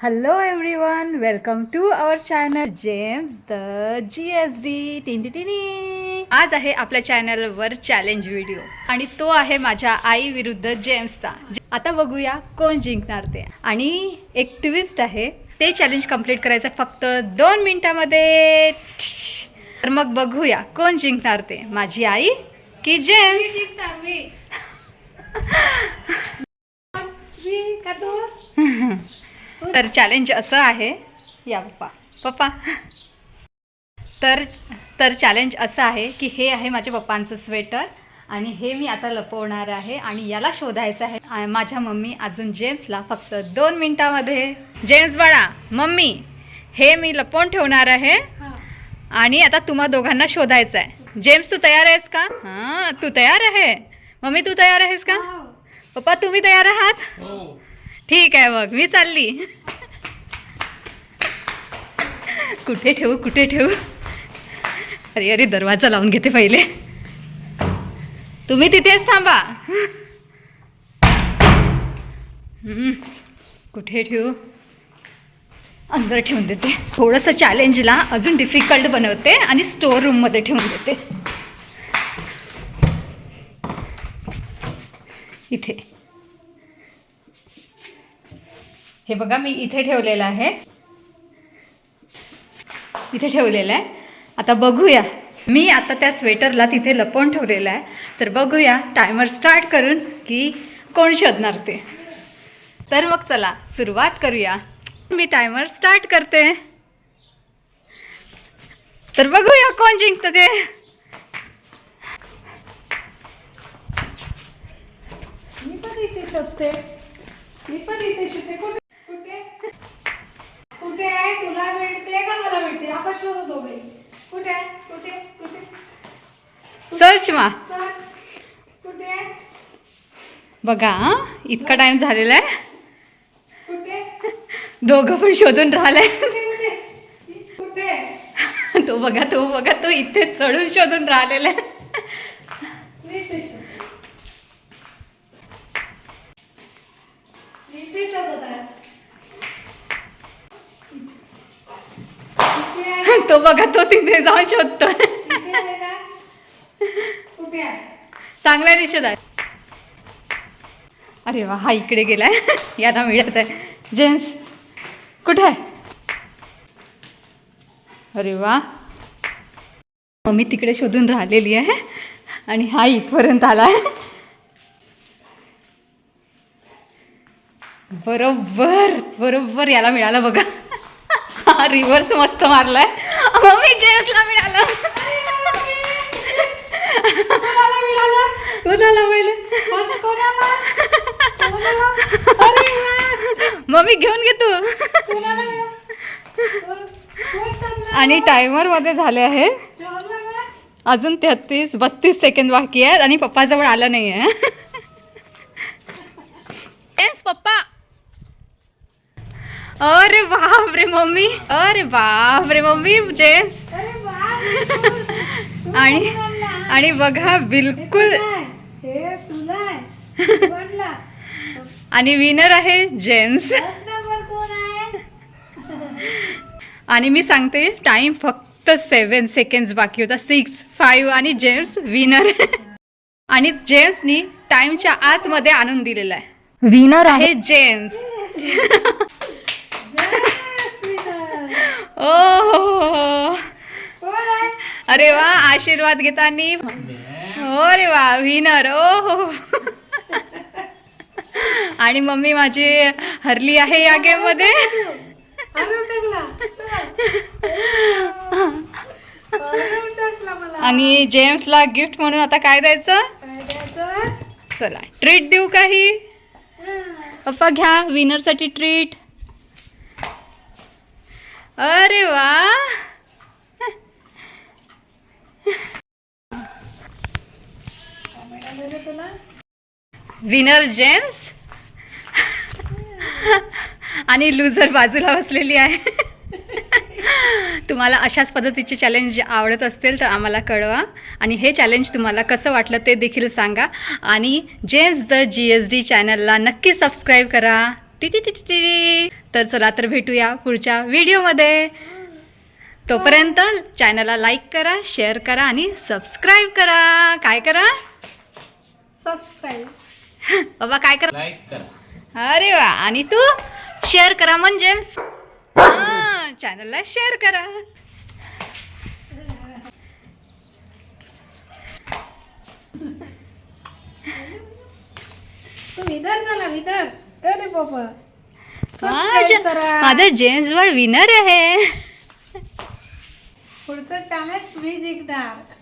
Hello everyone welcome to our channel James the G S D tiny tiny आज आहे आपल्या चॅनलवर challenge video आणि तो आहे माझ्या आई विरुद्ध जेम्सचा आता बघूया कोण जिंकणार ते. आणि एक ट्विस्ट आहे ते चॅलेंज कंप्लीट करायचं फक्त दोन मिनिटामध्ये. तर मग बघूया कोण जिंकणार ते. माझी आई की जेम्स तर चॅलेंज असं आहे. या पप्पा. पप्पा. तर तर चॅलेंज असं आहे की हे आहे माझ्या पप्पांचं स्वेटर आणि हे मी आता लपवणार आहे आणि याला शोधायचं आहे. माझ्या मम्मी अजून जेम्सला फक्त दोन मिनिटामध्ये. जेम्स बाळा मम्मी हे मी लपवून ठेवणार आहे. आणि आता तुम्हा दोघांना शोधायचं आहे. जेम्स तू तयार आहेस का? हां तू तयार आहे. मम्मी तू तयार आहेस का? पप्पा तुम्ही तयार आहात? ठीक आहे मग मी चालली. कुठे ठेवू कुठे ठेवू? अरे अरे दरवाजा लावून घेते पहिले. तुम्ही तिथेच थांबा. कुठे ठेवू? अंदर ठेवून देते. थोडंसं चॅलेंजला अजून डिफिकल्ट बनवते आणि स्टोर रूममध्ये ठेवून देते. इथे. हे बघा मी इथे ठेवलेलं आहे. इथे ठेवलेलं आहे. आता बघूया. मी आता त्या स्वेटरला तिथे लपवून ठेवलेलं आहे. तर बघूया टायमर स्टार्ट करून की कोण शोधणार ते. तर मग चला सुरुवात करूया. मी टायमर स्टार्ट करते. तर बघूया कोण जिंकतं ते. मी पण इथे शोधते. मी पण इथे शोधते. आहे तुला भेटते का मला भेटते? आपण शोधू दोघे. कुठे? कुठे? कुठे? सर्च मा. सर्च कुठे? बघा? इतका टाइम झालेला आहे. कुठे? दोघं पण शोधून राहिलाय. कुठे? तो बघा तो बघा तो इथे चढून शोधून राहिलेला आहे. मी इथे शोधते. मी इथे शोधत आहे इथे आहे तो बघा तो तिथे जाऊन आहे चांगला निश्चित आहे. अरे वा हा इकडे गेलाय. याला मिळत आहे. जेन्स कुठे आहे? अरे वा. मम्मी तिकडे शोधून राहिलेली आहे आणि हा इथपर्यंत आला आहे बरोबर बरोबर याला मिळालं बघा. हा रिव्हर्स मस्त मारलाय. मम्मी जेम्सला मिळालं. कोणाला मिळालं? कोणाला पहिले कोण- कोणाला? कोणाला? अरे वा! मम्मी घेऊन घे तू. कोणाला मिळालं? कोण? कोण शोधलं आणि टायमरमध्ये झाले आहे. शोधलं का? अजून तेहतीस बत्तीस सेकंद बाकी आहेत आणि पप्पाजवळ आलं नाही आहे पप्पा. अरे बाप रे मम्मी. अरे बाप रे मम्मी वा आणि आणि बघा बिलकुल हे आणि विनर आहे आहे? आणि मी सांगते टाइम फक्त सेवन सेकंड्स बाकी होता. सिक्स फाईव्ह आणि जेम्स विनर आणि जेम्सनी टाइमच्या आतमध्ये आणून दिलेला आहे. विनर आहे. जेम्स. ओ हो, अरे वा आशीर्वाद घेतानी. हो रे वा विनर ओ हो आणि मम्मी माझी हरली आहे या गेममध्ये आणि जेम्सला गिफ्ट म्हणून आता काय द्यायचं? चला ट्रीट देऊ काही. पप्पा घ्या विनरसाठी ट्रीट अरे वा. विनर जेम्स आणि लुझर बाजूला बसलेली आहे. तुम्हाला अशाच पद्धतीचे चॅलेंज आवडत असतील तर आम्हाला कळवा. आणि हे चॅलेंज तुम्हाला कसं वाटलं ते देखील सांगा. आणि James the G S D चॅनलला नक्की सबस्क्राईब करा. T T T T T. तर चला तर भेटूया पुढच्या व्हिडिओमध्ये. तोपर्यंत चॅनलला लाईक करा शेअर करा आणि सबस्क्राईब करा. काय करा? सबस्क्राईब बाबा काय करा? लाईक करा. अरे वा. आणि तू शेअर करा म्हणजे हां चॅनलला शेअर करा. तू विनर झाला विनर अरे बाबा. करा. माझं जेम्स विनर आहे. पुढचं चॅलेंज मी जिंकणार.